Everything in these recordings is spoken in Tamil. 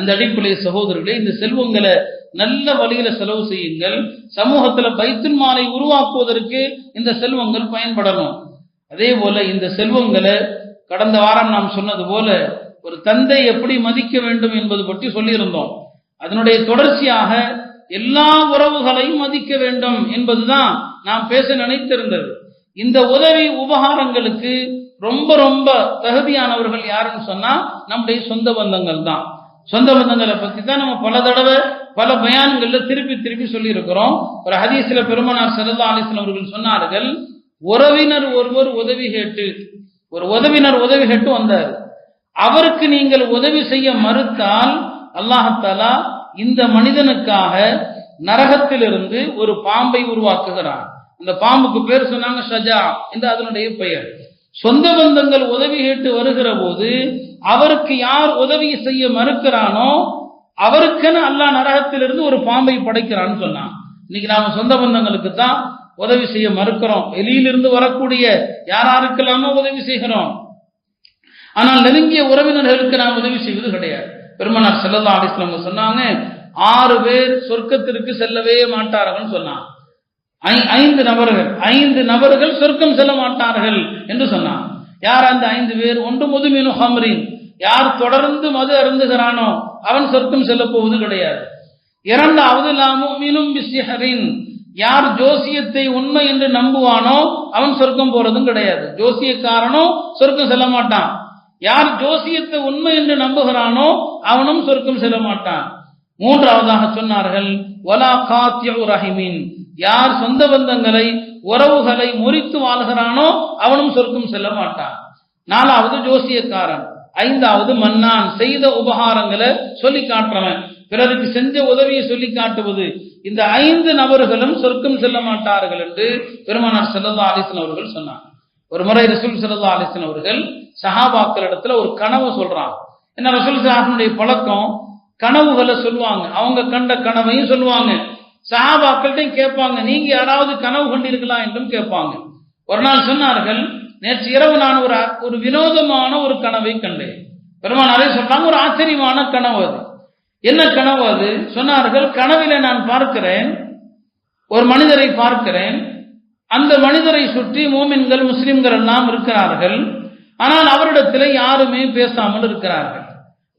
அந்த அடிப்படையில் சகோதரர்களே இந்த செல்வங்களை நல்ல வழியில செலவு செய்யுங்கள். சமூகத்துல பைத்துல் மாலை உருவாக்குவதற்கு இந்த செல்வங்கள் பயன்படணும். அதே போல இந்த செல்வங்களை கடந்த வாரம் நாம் சொன்னது போல ஒரு தந்தை எப்படி மதிக்க வேண்டும் என்பது பற்றி சொல்லியிருந்தோம். அதனுடைய தொடர்ச்சியாக எல்லா உறவுகளையும் மதிக்க வேண்டும் என்பதுதான் நாம் பேச நினைத்திருந்தது. இந்த உதவி உபகாரங்களுக்கு ரொம்ப ரொம்ப தகுதியானவர்கள் யாருன்னு சொன்னா நம்முடைய சொந்த பந்தங்கள் தான் சொந்த பந்தங்களை பத்தி தான் நம்ம பல தடவை பல பயான்கள்ல திருப்பி திருப்பி சொல்லி இருக்கிறோம் ஒரு ஹதீஸ்ல பெருமனார் சரதா அலிஸ்லாம் அவர்கள் சொன்னார்கள் உறவினர் ஒருவர் உதவி கேட்டு ஒரு உதவினர் உதவி கேட்டு வந்தார். அவருக்கு நீங்கள் உதவி செய்ய மறுத்தால் அல்லாஹத்தாலா இந்த மனிதனுக்காக நரகத்திலிருந்து ஒரு பாம்பை உருவாக்குகிறான். அந்த பாம்புக்கு பேர் சொன்னாங்க ஷஜா என்று அதனுடைய பெயர். சொந்த பந்தங்கள் உதவி கேட்டு வருகிற போது அவருக்கு யார் உதவி செய்ய மறுக்கிறானோ அவருக்குன்னு அல்லாஹ் நரகத்திலிருந்து ஒரு பாம்பை படைக்கிறான்னு சொன்னான். இன்னைக்கு நாம சொந்த பந்தங்களுக்கு தான் உதவி செய்ய மறுக்கிறோம். வெளியிலிருந்து வரக்கூடிய யாராருக்கெல்லாமோ உதவி செய்கிறோம்? ஆனால் நெருங்கிய உறவினர்களுக்கு நாம் உதவி செய்வது கிடையாது. பெருமனார் செல்லல்லா அலிஸ்லாம் சொன்னாங்க ஆறு பேர் சொர்க்கத்திற்கு செல்லவே மாட்டார்கள் சொன்னான். ஐந்து நபர்கள் ஐந்து நபர்கள் சொர்க்கம் செல்ல மாட்டார்கள் என்று சொன்னான். யார் அந்த ஐந்து பேர்? ஒன்று முதுமினு ஹம்ரின். யார் தொடர்ந்து மது அருந்துகிறானோ அவன் சொர்க்கம் செல்ல போவது கிடையாது. இரண்டாவது மீனும் பிஸ்ஹரின் யார் ஜோசியத்தை உண்மை என்று நம்புவானோ அவன் சொர்க்கம் போறதும் கிடையாது. ஜோசியக்காரனோ சொர்க்கம் செல்ல மாட்டான். யார் ஜோசியத்தை உண்மை என்று நம்புகிறானோ அவனும் சொர்க்கம் செல்ல மாட்டான். மூன்றாவதாக சொன்னார்கள் ஒலா காத்தியு ரஹிமின். யார் சொந்த பந்தங்களை உறவுகளை முறித்து வாழ்கிறானோ அவனும் சொர்க்கம் செல்ல மாட்டான். நாலாவது ஜோசியக்காரன் ஐந்தாவது மன்னான். செய்த உபகாரங்களை சொல்லி காட்டுறவன். பிறருக்கு செஞ்ச உதவியை சொல்லி காட்டுவது. இந்த ஐந்து நபர்களும் சொர்க்கம் செல்ல மாட்டார்கள் என்று பெருமானார் செல்லதா ஆலிசன் அவர்கள் சொன்னார் ஒரு முறை ரசூல் செல்லதா ஆலிசன் அவர்கள் சஹாபாக்கள் இடத்துல ஒரு கனவு சொல்றான் என்ன ரசூல் சாஹனுடைய பழக்கம் கனவுகளை சொல்லுவாங்க. அவங்க கண்ட கனவையும் சொல்லுவாங்க. சஹாபாக்கள்கிட்டையும் கேட்பாங்க. நீங்க யாராவது கனவு கொண்டிருக்கலாம் என்றும் கேட்பாங்க. ஒரு நாள் சொன்னார்கள் நேற்று இரவு நான் ஒரு ஒரு வினோதமான ஒரு கனவை கண்டேன். பெருமானாரே சொன்னாங்க ஒரு ஆச்சரியமான கனவு அது. என்ன கனவு அது? சொன்னார்கள் கனவில நான் பார்க்கிறேன் ஒரு மனிதரை பார்க்கிறேன். அந்த மனிதரை சுற்றி மோமின்கள் முஸ்லிம்கள் எல்லாம் இருக்கிறார்கள். ஆனால் அவரிடத்தில் யாருமே பேசாமல் இருக்கிறார்கள்.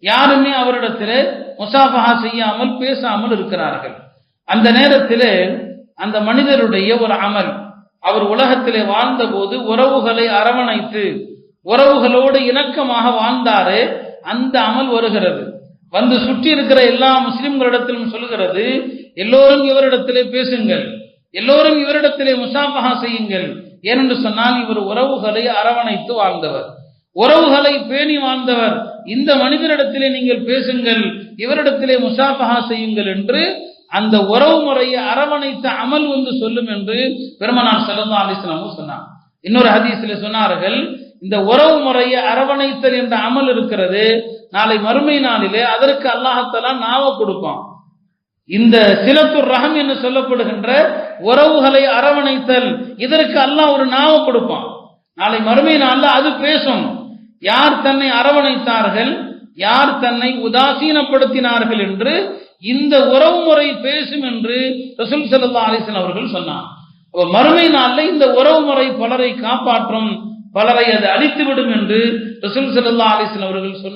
யாருமே அவரிடத்தில் முசாஃபஹா செய்யாமல் பேசாமல் இருக்கிறார்கள். அந்த நேரத்தில் அந்த மனிதருடைய ஒரு அமல் அவர் உலகத்திலே வாழ்ந்த போது உறவுகளை அரவணைத்து உறவுகளோடு இணக்கமாக வாழ்ந்தாரு அந்த அமல் வருகிறது. வந்து சுற்றி இருக்கிற எல்லா முஸ்லிம்களிடத்திலும் சொல்லுகிறது எல்லோரும் இவரிடத்திலே பேசுங்கள் எல்லோரும் இவரிடத்திலே முசாஃபஹா செய்யுங்கள் ஏனென்று சொன்னால் இவர் உறவுகளை அரவணைத்து வாழ்ந்தவர். உறவுகளை பேணி வாழ்ந்தவர். இந்த மனிதரிடத்திலே நீங்கள் பேசுங்கள் இவரிடத்திலே முசாஃபஹா செய்யுங்கள் என்று அந்த உறவு முறையை அரவணைத்த அமல் வந்து சொல்லும் என்று பெருமனார் செல்லா அலிஸ்லாமும் சொன்னார் இன்னொரு ஹதீஸ்ல சொன்னார்கள் இந்த உறவு முறையை அரவணைத்தல் என்ற அமல் இருக்கிறது நாளை மறுமை நாளிலே அதற்கு அல்லாஹத்தலா நாவ கொடுப்பான். இந்த சிலத்துர் ரகம் என்று சொல்லப்படுகின்ற உறவுகளை அரவணைத்தல் இதற்கு அல்லாஹ் ஒரு நாவ கொடுப்பான். நாளை மறுமை நாளில் அது பேசும். யார் தன்னை அரவணைத்தார்கள்? யார் தன்னை உதாசீனப்படுத்தினார்கள் என்று இந்த உறவு முறை பேசும் என்று ரசூல் சல்லா அலிசன் அவர்கள் சொன்னார். மறுமை நாளில் இந்த உறவு முறை பலரை காப்பாற்றும் பலரை அது அழித்துவிடும் என்று ரசூல் சல்லா அலிசன் அவர்கள் சொன்னார்